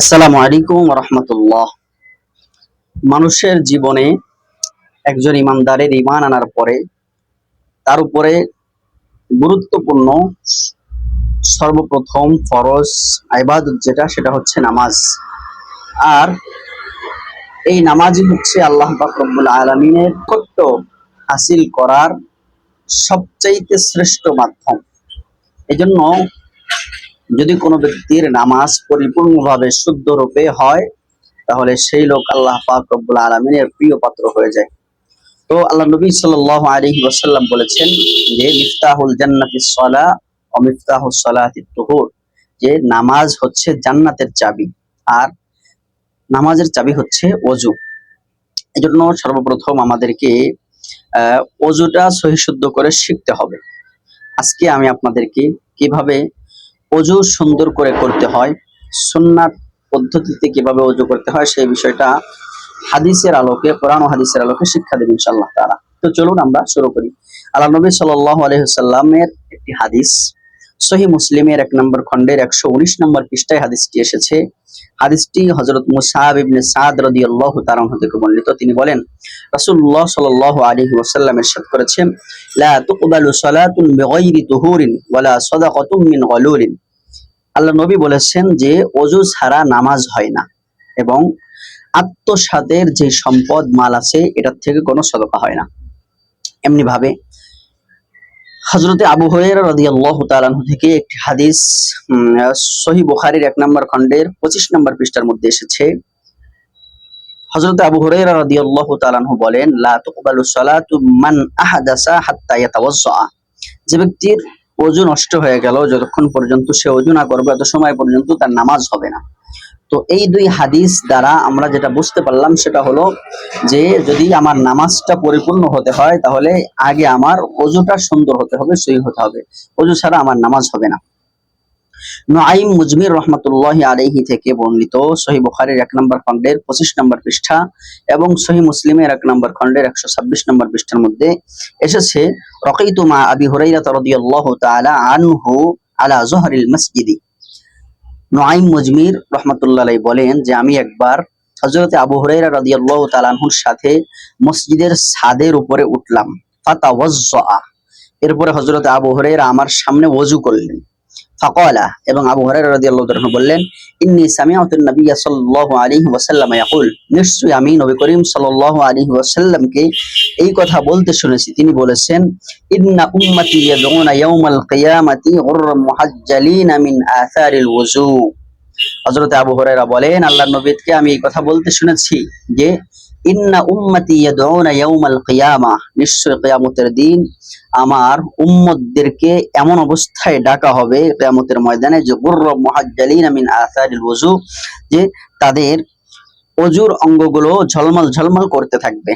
আসসালামু আলাইকুম রহমতুল্লাহ মানুষের জীবনে একজন ইমানদারের ইমান আনার পরে তার উপরে গুরুত্বপূর্ণ সর্বপ্রথম ফরজ আইবাদত যেটা, সেটা হচ্ছে নামাজ। আর এই নামাজই হচ্ছে আল্লাহ পাক রব্বুল আলমিনের কর্ত হাসিল করার সবচাইতে শ্রেষ্ঠ মাধ্যম। এজন্য যদি কোনো ব্যক্তির নামাজ পরিপূর্ণভাবে শুদ্ধ রূপে হয়, তাহলে সেই লোক আল্লাহ পাক রব্বুল আলমিনের প্রিয় পাত্র হয়ে যায়। তো আল্লাহ নবী সাল্লাল্লাহু আলাইহি ওয়াসাল্লাম বলেছেন যে, মিফতাহুল জান্নাতি সলা ও মিফতাহুস সালাতি তুহুর। যে নামাজ হচ্ছে জান্নাতের চাবি আর নামাজের চাবি হচ্ছে অজু এজন্য সর্বপ্রথম আমাদেরকে অজুটা সহি শুদ্ধ করে শিখতে হবে। আজকে আমি আপনাদেরকে কীভাবে অজু সুন্দর করে করতে হয়। সুন্নাত পদ্ধতিতে কীভাবে অজু করতে হয় সেই বিষয়টা হাদিসের আলোকে, কোরআন হাদিসের আলোকে শিক্ষা দেবেন ইনশাআল্লাহ তারা তো চলুন আমরা শুরু করি। আল্লাহ নবী সাল্লাহ আলাইহি সাল্লামের একটি হাদিস সহি মুসলিমের এক নম্বর খণ্ডের একশো উনিশ নম্বর পৃষ্ঠায় হাদিসটি এসেছে। হাদিসটি হযরত মুসাব সাদ রাদিয়াল্লাহু তাআলা আনহু থেকে বর্ণিত। তিনি বলেন, রাসূলুল্লাহ সাল্লাল্লাহু আলাইহি ওয়াসাল্লাম ইরশাদ করেছেন, লা তুকবালু সালাতুন বিগাইরি তুহুরিন ওয়ালা সাদাকাতুম মিন গালুলিন। আল্লাহ নবী বলেছেন যে অজু ছাড়া নামাজ হয় না এবং আত্মসাদের যে সম্পদ, মাল আছে, এটার থেকে কোনো সদকা হয় না। এমনি ভাবে হজরতে আবু হরেরা থেকে একটি হাদিস সহি বুখারীর এক নম্বর খণ্ডের পঁচিশ নম্বর পৃষ্ঠার মধ্যে এসেছে। হজরতে আবু তাআলা বলেন মান যে ব্যক্তির ওজু নষ্ট হয়ে গেল, যতক্ষণ পর্যন্ত সে ওজু না করবে তত সময় পর্যন্ত তার নামাজ হবে না। তো এই দুই হাদিস দ্বারা আমরা যেটা বুঝতে পারলাম সেটা হলো যে যদি আমার নামাজটা পরিপূর্ণ হতে হয় তাহলে আগে আমার অজুটা সুন্দর হতে হবে, সহি হতে হবে। অজু ছাড়া আমার নামাজ হবে না। নুআইম মুজমির রহমতুল্লাহ আলাইহি থেকে বর্ণিত সহি বুখারীর এক নম্বর খণ্ডের পঁচিশ নম্বর পৃষ্ঠা এবং সহি মুসলিমের এক নম্বর খণ্ডের একশো ছাব্বিশ নম্বর পৃষ্ঠার মধ্যে এসেছে রকাইতু মা আবি হুরাইরা রাদিয়াল্লাহু তাআলা আনহু আলা জহরিল মসজিদি। নুআইম মজমির রহমতুল্লাহ বলেন যে আমি একবার হজরত আবু হরাইরা রাদিয়াল্লাহু তাআলাহুর সাথে মসজিদের ছাদের উপরে উঠলাম ফাতাওয়াজ্জা এরপরে হজরত আবু হরাইরা আমার সামনে ওযু করলেন। ফাকালা এবং আবু রাদিয়াল্লাহু তাআলা আনহু বললেন, ইন্নী সামিআতু নবিয়্য সাল্লাল্লাহু আলাইহি ওয়াসাল্লাম ইয়াকুল। নিশ্চয়ই আমি নবী করিম সাল্লাল্লাহু আলাইহি ওয়াসাল্লামকে এই কথা বলতে শুনেছি। তিনি বলেছেন, ইন্না উম্মতি ইয়াদউনা ইয়াউমাল কিয়ামাতি গুররাম মুহাজ্জালিনা মিন আথারিল ওযু। হযরত আবু হুরায়রা বলেন, আল্লাহর নবীকে আমি এই কথা বলতে শুনেছি যে ইন্না উম্মতি ইয়াদউনা ইয়াউমাল কিয়ামা নিশ্চয় কিয়ামতের দিন আমার উম্মতদেরকে এমন অবস্থায় ডাকা হবে কিয়ামতের ময়দানে যে গুরর মুহাজ্জালিন মিন আসারিল ওযু যে তাদের অজুর অঙ্গগুলো ঝলমল ঝলমল করতে থাকবে।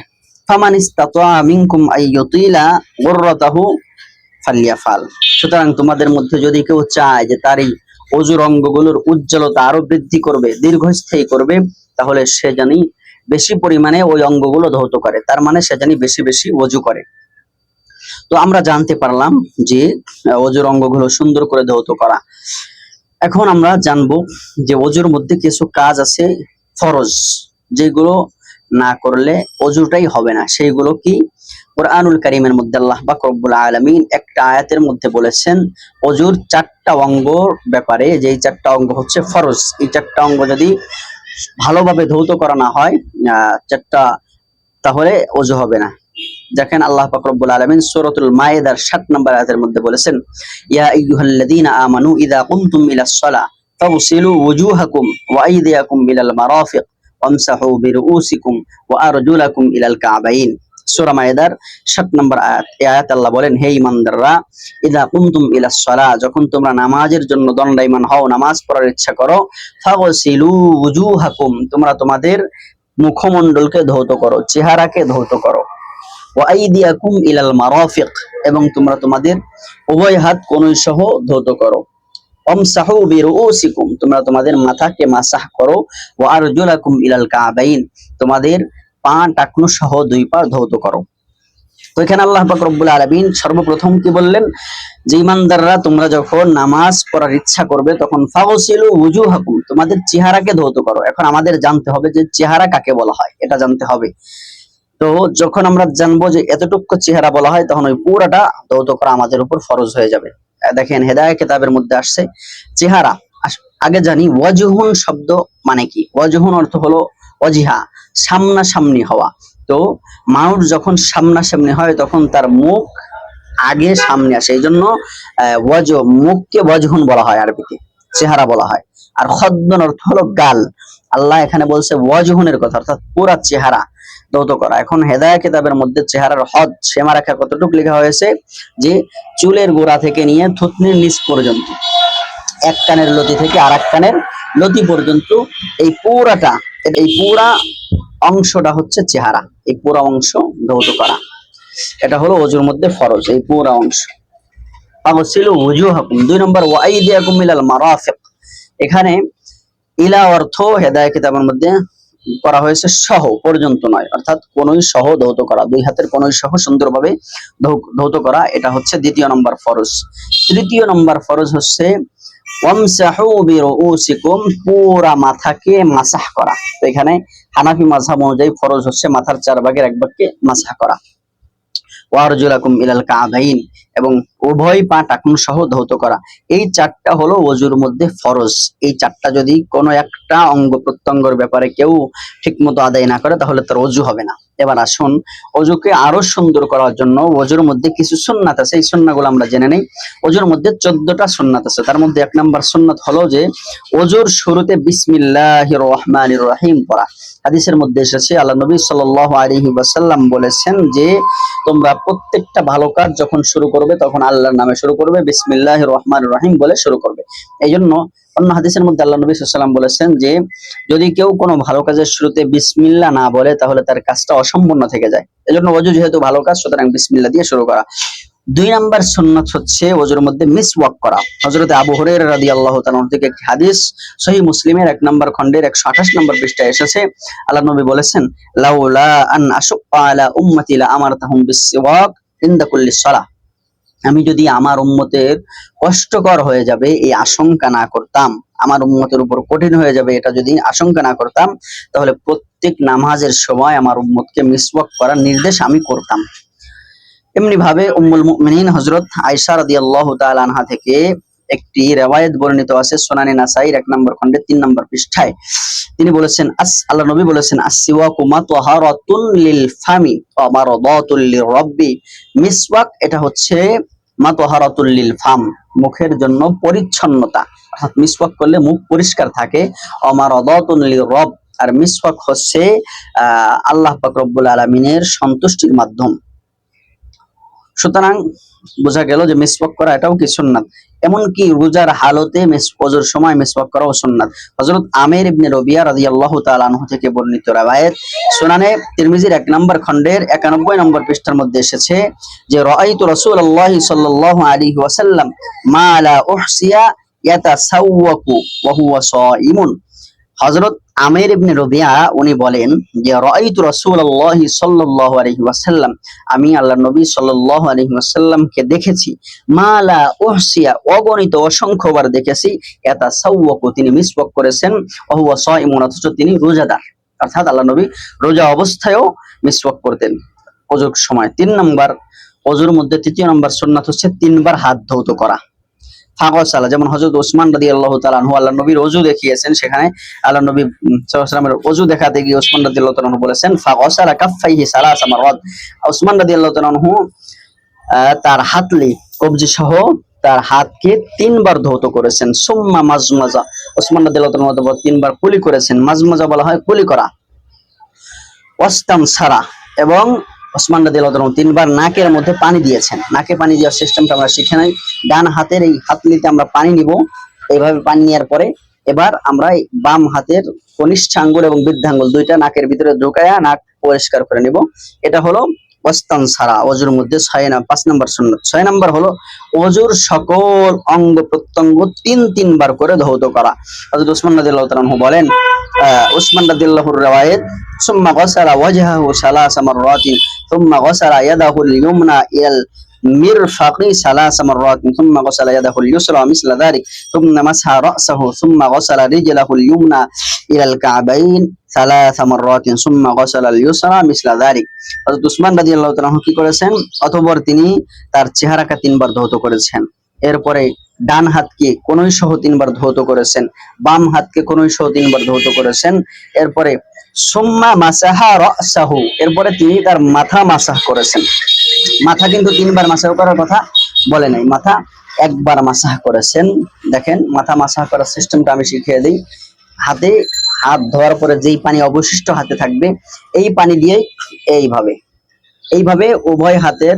ফামান ইস্তাতা মিনকুম আই ইউতিলা গুররাতাহু ফালিয়াফাল সুতরাং তোমাদের মধ্যে যদি কেউ চায় যে তার এই অজুর অঙ্গগুলোর উজ্জ্বলতা আরও বৃদ্ধি করবে, দীর্ঘস্থায়ী করবে, তাহলে সে জানি বেশি পরিমাণে ওই অঙ্গগুলো ধৌত করে। তার মানে সে জানি বেশি বেশি অজু করে। তো আমরা জানতে পারলাম যে অজুর অঙ্গগুলো সুন্দর করে ধৌত করা। এখন আমরা জানব যে অজুর মধ্যে কিছু কাজ আছে, ফরজ, যেগুলো না করলে অজুটাই হবে না। সেইগুলো কি? কোরআনুল কারিমের মধ্যে আল্লাহ বা রব্বুল আলামিন একটা আয়াতের মধ্যে বলেছেন, অজুর চারটা অঙ্গর ব্যাপারে, যেই চারটা অঙ্গ হচ্ছে ফরজ, এই চারটা অঙ্গ যদি ভালোভাবে ধৌত করা না হয় চারটা তাহলে অজু হবে না। দেখেন আল্লাহ পাক আলমিন আলামিন মায়েদার সাত নম্বর আয়াতের মধ্যে বলেছেন, ইয়া আইয়ুহাল্লাযীনা আমানু ইদা কুমতুম ইলা সলা ফাগসিলু ওয়ুজুহাকুম ওয়া আইদিয়াকুম ইলাল মারাফিক ওয়ামসাহু বিরুউসিকুম ওয়া আরজুলাকুম ইলাল কাবাইন সূরা মায়েদার 7 নম্বর আয়াত। আল্লাহ বলেন, হে ঈমানদাররা ইযা কুমতুম ইলাস সালাহ যখন তোমরা নামাজের জন্য দণ্ডায়মান হও, নামাজ পড়ার ইচ্ছা করো, ফাগসিলু ওয়ুজুহাকুম তোমরা তোমাদের মুখমণ্ডলকে ধৌত করো, চেহারাকে ধৌত করো। ওয়াইদিয়াকুম ইলাল মারাফিক, এবং তোমরা তোমাদের উভয় হাত কনুই সহ ধৌত করো। অমসাহু বিরুউসিকুম, তোমরা তোমাদের মাথাকে মাসাহ করো। ওয়া আরজুলাকুম ইলাল কাবাইন, তোমাদের পা টাকনু সহ দুই পা ধৌত করো। তো এখানে আল্লাহ পাক রব্বুল আলামিন সর্বপ্রথম কি বললেন? যে ইমানদাররা তোমরা যখন নামাজ পড়ার ইচ্ছা করবে, তখন ফাগসিলু উজুহাকুম, তোমাদের চেহারাকে ধৌত করো। এখন আমাদের জানতে হবে যে চেহারা কাকে বলা হয়, এটা জানতে হবে। তো যখন আমরা জানব যে এতটুকু চেহারা বলা হয়, তখন ওই পুরাটা ধৌত করা আমাদের উপর ফরজ হয়ে যাবে। দেখেন হেদায় কেতাবের মধ্যে আসছে, চেহারা। আগে জানি, ওয়াজহুন শব্দ মানে কি? ওয়াজহুন অর্থ হলো অজিহা, সামনাসামনি হওয়া। তো মানুষ যখন সামনাসামনি হয়, তখন তার মুখ আগে সামনে আসে। এই জন্য ওয়াজ, মুখকে ওয়াজহুন বলা হয় আরবিতে, চেহারা বলা হয়। আর খদ্দন অর্থ হলো গাল। আল্লাহ এখানে বলছে ওয়াজহুনের কথা, অর্থাৎ পুরা চেহারা দৌত করা। এখন হেদায়া কিতাবের মধ্যে চেহারার হদ, সীমা রেখা কতটুকু লেখা হয়েছে যে, চুলের গোড়া থেকে নিয়ে থুতনির নিচ পর্যন্ত, এক কানের লতি থেকে আর এক কানের লতি পর্যন্ত, এই পুরাটা এই পুরা অংশটা হচ্ছে চেহারা, এই পুরা অংশ ধৌত করা। এটা হলো অজুর মধ্যে ফরজ, এই পুরা অংশ। ফাগসিলু উজুহাকুম দুই নম্বর ওয়াইদিয়াকুম ইলাল মারাফিক। এখানে ইলা অর্থ হেদায় কিতাবের মধ্যে করা হয়েছে সহ, পর্যন্ত নয়। অর্থাৎ কোনই সহ ধৌত করা, দুই হাতের কোনই সহ সুন্দরভাবে ধৌত করা, এটা হচ্ছে দ্বিতীয় নম্বর ফরজ। তৃতীয় নম্বর ফরজ হচ্ছে মাথাকে করা। এখানে হানাফি অনুযায়ী ফরজ হচ্ছে মাথার চার ভাগের এক ভাগকে মাসাহ করা। ওয়ারজুলাকুম ইলাল কাবাইন এবং উভয় পা টাকুন সহ ধৌত করা। এই চারটা হলো ওজুর মধ্যে ফরজ। এই চারটা যদি কোনো একটা অঙ্গ প্রত্যঙ্গর ব্যাপারে কেউ ঠিকমতো আদায় না করে, তাহলে তার অজু হবে না। এবার আসুন, অজুকে আরও সুন্দর করার জন্য অজুর মধ্যে কিছু সুন্নাত আছে। এই সুন্নাগুলো আমরা জেনে নেই। অজুর মধ্যে চোদ্দটা সুন্নাত আছে। তার মধ্যে এক নম্বর সুন্নাত হলো যে, অজুর শুরুতে বিসমিল্লাহ রহমান রহিম পড়া। হাদিসের মধ্যে এসেছে, আল্লাহ নবী সাল্লাল্লাহু আলাইহি ওয়াসাল্লাম বলেছেন যে, তোমরা প্রত্যেকটা ভালো কাজ যখন শুরু করবে, তখন আল্লাহর নামে শুরু করবে বিসমিল্লাহ রহমান রহিম বলে শুরু করবে। এই জন্য অন্য হাদিসের মধ্যে আল্লাহ নবী সাল্লাম বলেছেন যে, যদি কেউ কোনো ভালো কাজের শুরুতে বিসমিল্লা না বলে, তাহলে তার কাজটা অসম্পূর্ণ থেকে যায়। এজন্য ওজু যেহেতু ভালো কাজ, সুতরাং বিসমিল্লা দিয়ে শুরু করা। দুই নাম্বার সুন্নাত হচ্ছে ওজুর মধ্যে মিস ওয়াক করা। হযরতে আবু হুরায়রা রাদিয়াল্লাহু তাআলা থেকে একটি হাদিস, সহিহ মুসলিমের এক নম্বর খণ্ডের 128 নম্বর পৃষ্ঠায় এসেছে। আল্লাহ নবী বলেছেন, লাউলা আন আশুক্কা আলা উম্মতি লা আমারতাহুম বিসওয়াক ইনদা কুল্লি সালাহ। আমি যদি আমার উম্মতের কষ্টকর হয়ে যাবে, এই আশঙ্কা না করতাম, আমার উম্মতের উপর কঠিন হয়ে যাবে এটা যদি আশঙ্কা না করতাম, তাহলে প্রত্যেক নামাজের সময় আমার উম্মতকে মিসওয়াক করার নির্দেশ আমি করতাম। এমনি ভাবে উম্মুল মুমিনিন হযরত আয়েশা রাদিয়াল্লাহু তাআলা আনহা থেকে একটি রেওয়ায়েত বর্ণিত আছে সোনানি নাসাইর এক নম্বর খণ্ডে তিন নম্বর পৃষ্ঠায়। তিনি বলেছেন, আস আল্লাহ নবী বলেছেন আসিওয়াকু মাতহারাতুন লিল ফামি ওয়া মারদাতুল লিরাব্বি মিসওয়াক এটা হচ্ছে মাতহারাতুল লিল ফাম, মুখের জন্য পরিচ্ছন্নতা। অর্থাৎ মিসওয়াক করলে মুখ পরিষ্কার থাকে। অমার মারদাতুল রব, আর মিসওয়াক হচ্ছে আল্লাহ পাক রব্বুল আলামিনের সন্তুষ্টির মাধ্যম। সুতরাং বোঝা গেল যে মিসওয়াক করা এটাও কি সুন্নাত? এমনকি রোজার হালতে ওজুর সময় মিসওয়াক করাও সুন্নাত। হযরত আমির ইবনে রবিয়া রাদিয়াল্লাহু তাআলা আনহু থেকে বর্ণিত রাওয়ায়াত সুনানে তিরমিজির এক নম্বর খণ্ডের 91 নম্বর পৃষ্ঠার মধ্যে এসেছে যে, রাআইতু রাসূলুল্লাহ সাল্লাল্লাহু আলাইহি ওয়াসাল্লাম মা লা উহসিয়া ইয়াতাসাওয়াকু ওয়া হুয়া সাইমুন। হযরত আমির ইবনে রবিয়া, উনি বলেন যে, রাআইতু রাসূলুল্লাহ সাল্লাল্লাহু আলাইহি ওয়াসাল্লাম, আমি আল্লাহ নবী সাল্লাল্লাহু আলাইহি ওয়াসাল্লামকে দেখেছি। মালা উহসিয়া, অগণিত অসংখ্যবার দেখেছি। এটা সাউওয়াকু তিনি মিসওয়াক করেছেন। ওহুয়া সাইমুন অথচ তিনি রোজাদার। অর্থাৎ আল্লাহ নবী রোজা অবস্থায়ও মিসওয়াক করতেন। অজুর সময় তিন নম্বর, অজুর মধ্যে তৃতীয় নম্বর সুন্নাত হচ্ছে তিনবার হাত ধৌত করা। ফাগসালা যেমন হযরত ওসমান রাদিয়াল্লাহু আল্লাহ আনহু আল্লাহ নবীর অজু দেখিয়েছেন সেখানে আল্লাহ নবী ওয়াসাল্লামের অজু দেখাতে গিয়ে ওসমান রাদিয়াল্লাহু তাআলা আনহু বলেছেন ফাগসালা কাফাইহি সালাসা মারাত ওসমান রাদিয়াল্লাহু তাআলা আনহু আহ, তার হাতলি কবজি সহ তার হাতকে তিনবার ধৌত করেছেন। সুম্মা মাজমাজা ওসমান তাআলা আনহু তিনবার কুলি করেছেন। মাজমাজা বলা হয় কুলি করা। ওয়াস্তাম সারা এবং ওসমান তাআলা তিনবার নাকের মধ্যে পানি দিয়েছেন। নাকে পানি দেওয়ার সিস্টেমটা আমরা শিখে নাই। ডান হাতের এই হাতলিতে আমরা পানি নিব। এইভাবে পানি নেওয়ার পরে এবার আমরা বাম হাতের কনিষ্ঠ আঙ্গুল এবং বৃদ্ধাঙ্গুল দুইটা নাকের ভিতরে ঢুকায়া নাক পরিষ্কার করে নিব। এটা হলো অস্তান সারা অজুর মধ্যে ছয় না পাঁচ নম্বর শূন্য ছয় নম্বর হলো অজুর সকল অঙ্গ প্রত্যঙ্গ তিন তিনবার করে ধৌত করা। হযরত ওসমান রাদিয়াল্লাহু বলেন উসমান রাদিয়াল্লাহুর রাওয়ায়াত ثم غسل وجهه ثلاث مرات ثم غسل يده اليمنى إلى المرفق ثلاث مرات ثم غسل يده اليسرى مثل ذلك ثم مسح رأسه ثم غسل رجله اليمنى إلى الكعبين ثلاث مرات ثم غسل اليسرى مثل ذلك হযরত উসমান রাদিয়াল্লাহু তাআলা কি করেছেন অতঃপর তিনি তার চেহারাকে তিনবার ধৌত করেছেন এরপরে ডান হাতকে কোনই সহ তিনবার ধৌত করেছেন, বাম হাতকে কোনই সহ তিনবার ধৌত করেছেন। এরপরে, সুম্মা মাসাহা রাসাহু এরপরে তিনি তার মাথা মাসাহ করেছেন। মাথা কিন্তু তিনবার মাসাহ করার কথা বলে নাই। মাথা একবার মাসাহ করেছেন। দেখেন, মাথা মাসাহ করার সিস্টেমটা আমি শিখিয়ে দিই। হাতে হাত ধোয়ার পরে যেই পানি অবশিষ্ট হাতে থাকবে, এই পানি দিয়ে এইভাবে। এইভাবে উভয় হাতের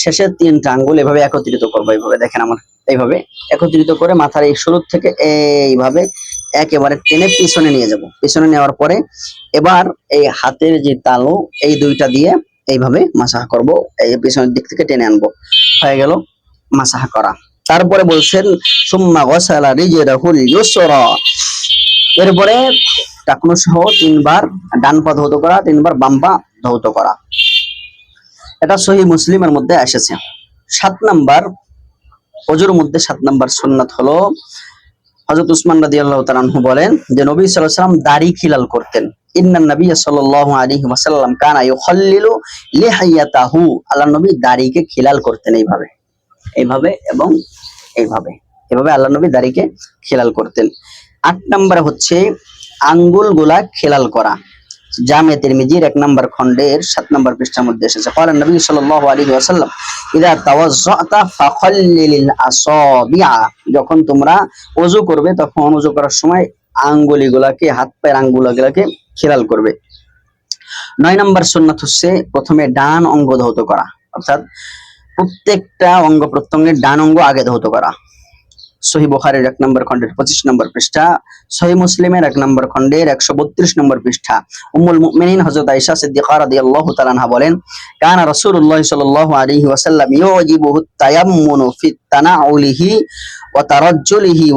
শেষের তিনটা আঙ্গুল এভাবে একত্রিত করব, এইভাবে দেখেন আমার। এইভাবে একত্রিত করে মাথার এই শুরু থেকে এইভাবে একেবারে টেনে পিছনে নিয়ে যাব। পিছনে নেওয়ার পরে এবার এই হাতের যে তালু, এই দুইটা দিয়ে এইভাবে মাসাহ করব। এই পিছনের দিক থেকে টেনে আনব। হয়ে গেল মাসাহ করা। তারপরে বলছেন, সুম্মা গসালা রিজরাহুল ইউসরা এরপরে টাকনু সহ তিনবার ডান পা ধৌত করা, তিনবার বাম পা ধৌত করা। এটা সহি মুসলিমের মধ্যে এসেছে। সাত নাম্বার অজুর মধ্যে সাত নাম্বার সুন্নাত হলো। হযরত উসমান রাদিয়াল্লাহু তাআলা আনহু বলেন যে, নবী আলাইহি সাল্লাম দাড়ি খিলাল করতেন। ইন্নান নবী সাল্লাল্লাহু আলাইহি ওয়াসাল্লাম কানা ইউখাল্লিলু লিহাইয়াতাহু আল্লাহ নবী দাড়িকে খিলাল করতেন এইভাবে। এইভাবে এবং এইভাবে। এভাবে আল্লাহ নবী দাড়িকে খিলাল করতেন। আট নাম্বার হচ্ছে আঙ্গুলগুলা খেলাল করা। জামে তিরমিজির এক নম্বর খণ্ডের সাত নম্বর পৃষ্ঠার মধ্যে এসেছে قال النبي صلى الله عليه وسلم اذا توضأت فخلل الاصابع যখন তোমরা ওযু করবে তখন ওযু করার সময় আঙ্গুলিগুলাকে হাত পায়ের আঙ্গুলগুলাকে খেলাল করবে নয় নম্বর সুন্নাত হচ্ছে প্রথমে ডান অঙ্গ ধৌত করা অর্থাৎ প্রত্যেকটা অঙ্গ প্রত্যঙ্গের ডান অঙ্গ আগে ধৌত করা সহি বোখারের এক নম্বর খণ্ডের পঁচিশ নম্বর পৃষ্ঠা, সহি মুসলিমের এক নম্বর খণ্ডের একশো বত্রিশ নম্বর পৃষ্ঠা। উম্মুল মুমিনিন হযরত আয়েশা সিদ্দিকা রাদিয়াল্লাহু তাআলা আনহা বলেন, কানা রাসূলুল্লাহ সাল্লাল্লাহু আলাইহি ওয়াসাল্লাম ইউজিবুহু তায়াম্মুনু ফি তানাউলিহি এমনকি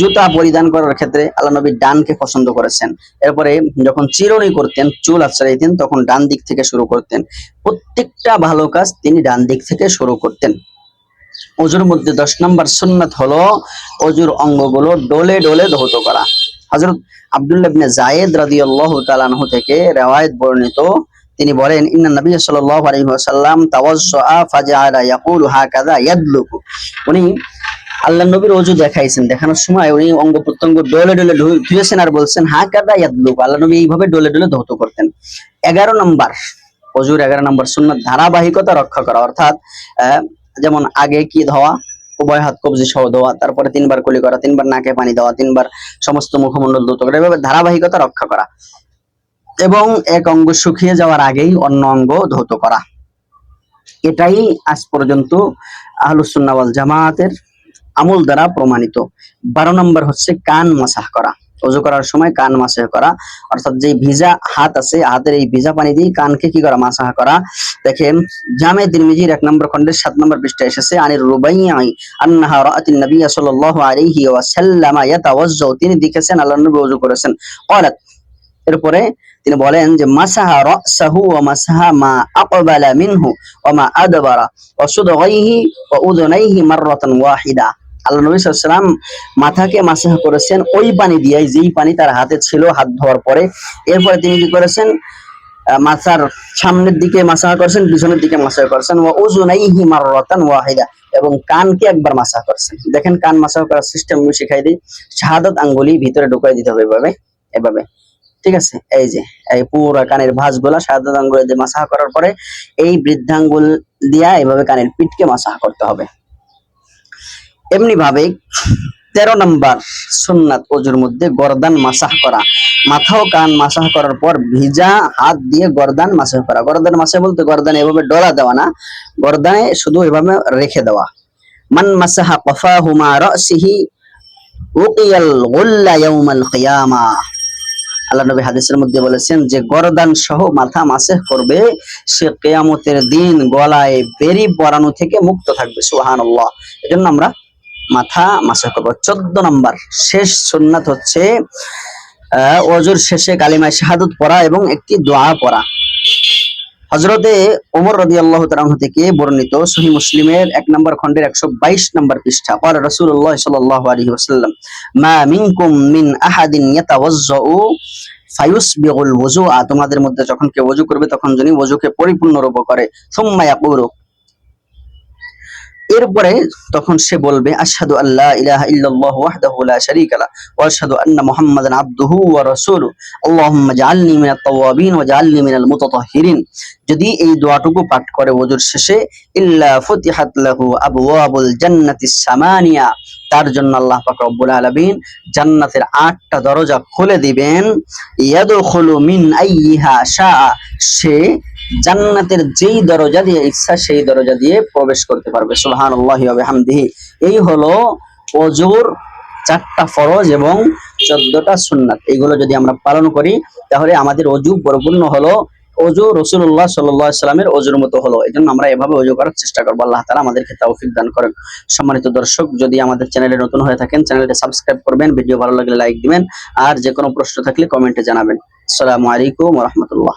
জুতা পরিধান করার ক্ষেত্রে আল্লাহ নবী ডানকে পছন্দ করেছেন। এরপরে যখন চিরুনি করতেন, চুল আশ্রয়তেন তখন ডান দিক থেকে শুরু করতেন। প্রত্যেকটা ভালো কাজ তিনি ডান দিক থেকে শুরু করতেন। অজুর মধ্যে দশ নম্বর সুন্নাত হলো অজুর অঙ্গগুলো ডোলে ডোলে ধৌত করা। আব্দুল্লাহ জায়েদ রাদিয়াল্লাহু তাআলা আনহু থেকে রিওয়ায়াত বর্ণিত। তিনি বলেন, ইন্না নবী সাল্লাল্লাহু আলাইহি ওয়াসাল্লাম তাওয়াজ্জা ফাজআলা ইয়াকুলু হাকাযা উনি আল্লাহ নবীর অজু দেখাইছেন, দেখানোর সময় উনি অঙ্গ প্রত্যঙ্গ ডলে ডলে ধুয়েছেন আর বলছেন হা কাদা ইয়াদলুক। আল্লাহ নবী এইভাবে ডলে ডলে ধৌত করতেন। এগারো নম্বর, অজুর এগারো নম্বর সুন্নাত ধারাবাহিকতা রক্ষা করা, অর্থাৎ যেমন আগে কি ধোয়া উভয় হাত কবজি সহ দেওয়া তারপরে তিনবার কুলি করা, তিনবার নাকে পানি দেওয়া, তিনবার সমস্ত মুখমণ্ডল দ্রুত করা, এভাবে ধারাবাহিকতা রক্ষা করা। এবং এক অঙ্গ শুকিয়ে যাওয়ার আগেই অন্য অঙ্গ ধৌত করা। এটাই আজ পর্যন্ত আহলুসুন্নাওয়াল জামায়াতের আমল দ্বারা প্রমাণিত। বারো নম্বর হচ্ছে কান মাসাহ করা। অজু করার সময় কান মাসাহ করা। অর্থাৎ যে ভিজা হাত আছে, হাতের এই ভিজা পানি দিয়ে কানকে কি করা? মাসাহ করা। দেখেন, জামে তিরমিজির এক নম্বর খণ্ডের সাত নম্বর পৃষ্ঠা এসেছে, আনির রুবাইয়াই আন্নাহা রাআতিন নবী সাল্লাল্লাহু আলাইহি ওয়া সাল্লামা ইয়াতাওয়াজ্জাউ তিনি দেখেছেন আল্লাহর নবী ওযু করেছেন। ক্বালাত, এরপরে তিনি বলেন যে, মাসাহা রাসাহু ওয়া মাসাহা মা আকবালা মিনহু ওয়া মা আদবারা ওয়া সুদগাইহি ওয়া উযুনাইহি মাররাতান ওয়াহিদা আল্লাহ নবী ওয়াসাল্লাম মাথাকে মাসাহ করেছেন, ওই পানি দিয়ে যেই পানি তার হাতে ছিল হাত ধোয়ার পরে। এরপরে তিনি কি করেছেন? মাথার সামনের দিকে মাসাহ করেছেন, পিছনের দিকে মাসাহ করেছেন। ওয়া উযুনাইহি মাররাতান ওয়াহিদা, এবং কানকে একবার মাসাহ করেছেন। দেখেন, কান মাসাহ করার সিস্টেম আমি শিখাই দিই। শাহাদাত আঙ্গুলি ভিতরে ঢুকাই দিতে হবে এভাবে এভাবে। ঠিক আছে? এই যে, এই পুরো কানের ভাঁজগুলা শাহাদাত আঙ্গুলে দিয়ে মাসাহ করার পরে এই বৃদ্ধাঙ্গুল দিয়া এভাবে কানের পিঠকে মাসাহ করতে হবে। এমনি ভাবে তেরো নম্বর সুন্নাত অজুর মধ্যে গরদান মাসাহ করা। মাথা ও কান মাসাহ করার পর ভিজা হাত দিয়ে গরদান মাসাহ করা। গরদান মাসাহ বলতে গর্দানে এভাবে ডলা দেওয়া না, গর্দানে শুধু এভাবে রেখে দেওয়া। মান মাসাহা কফাহু মা রাসিহি উকিয়াল গুল্লা ইয়াউমাল কিয়ামা। আল্লাহ নবী হাদিসের মধ্যে বলেছেন যে গরদান সহ মাথা মাসেহ করবে, সে কেয়ামতের দিন গলায় বেরি পরানো থেকে মুক্ত থাকবে সুহান আল্লাহ এজন্য আমরা মাথা মাসেহ করব চোদ্দ নম্বর, শেষ সুন্নাত হচ্ছে অজুর শেষে কালিমায় শাহাদত পড়া এবং একটি দোয়া পড়া। হজরতে ওমর রদি আল্লাহ থেকে বর্ণিত সহি মুসলিমের এক নম্বর খন্ডের একশো বাইশ নম্বর পৃষ্ঠা পর রসুল্লাহ সাল্লাহ আলী ওসাল্লাম মা মিনকুম মিন আহাদিন ইয়াতাওয়াজ্জাউ ফায়ুসবিগুল ওযুআ। তোমাদের মধ্যে যখন কেউ ওযু করবে, তখন যিনি ওযুকে পরিপূর্ণ রূপ করে, সুম্মা ইয়াকুলু। এরপরে তখন সে বলবে, আশহাদু আল্লাহ ইলাহা ইল্লাল্লাহু ওয়াহদাহু লা শারীকা লা ওয়া আশহাদু আন্না মুহাম্মাদান আবদুহু ওয়া রাসূলুহু। আল্লাহুম্মা জাআলনি মিনাত তাওয়াবিন ওয়া জাআলনি মিনাল মুতাতাহহিরিন যদি এই দোয়াটুকু পাঠ করে ওযুর শেষে, ইল্লা ফুতিহাত লাহু আবওয়াবুল জান্নাতিস সামানিয়া। তার জন্য আল্লাহ পাক রব্বুল আলামিন জান্নাতের আটটা দরজা খুলে দিবেন, ইয়াদখুলু মিন আইয়িহা শাআ। সে জান্নাতের যেই দরজা দিয়ে ইচ্ছা, সেই দরজা দিয়ে প্রবেশ করতে পারবে। সুবহানাল্লাহি ওয়া বিহামদিহি। এই হলো অজুর চারটা ফরজ এবং চোদ্দটা সুন্নাত। এইগুলো যদি আমরা পালন করি, তাহলে আমাদের অজু পরিপূর্ণ হলো। অজু রসুল্লাহ সাল্লাহ সাল্লামের অজুর মতো হলো। এই জন্য আমরা এভাবে অজু করার চেষ্টা করব। আল্লাহ তালা আমাদেরকে তৌফিক দান করেন সম্মানিত দর্শক, যদি আমাদের চ্যানেলে নতুন হয়ে থাকেন চ্যানেলটি সাবস্ক্রাইব করবেন, ভিডিও ভালো লাগলে লাইক দিবেন, আর যে কোনো প্রশ্ন থাকলে কমেন্টে জানাবেন। আসসালামু আলাইকুম রহমতুল্লাহ।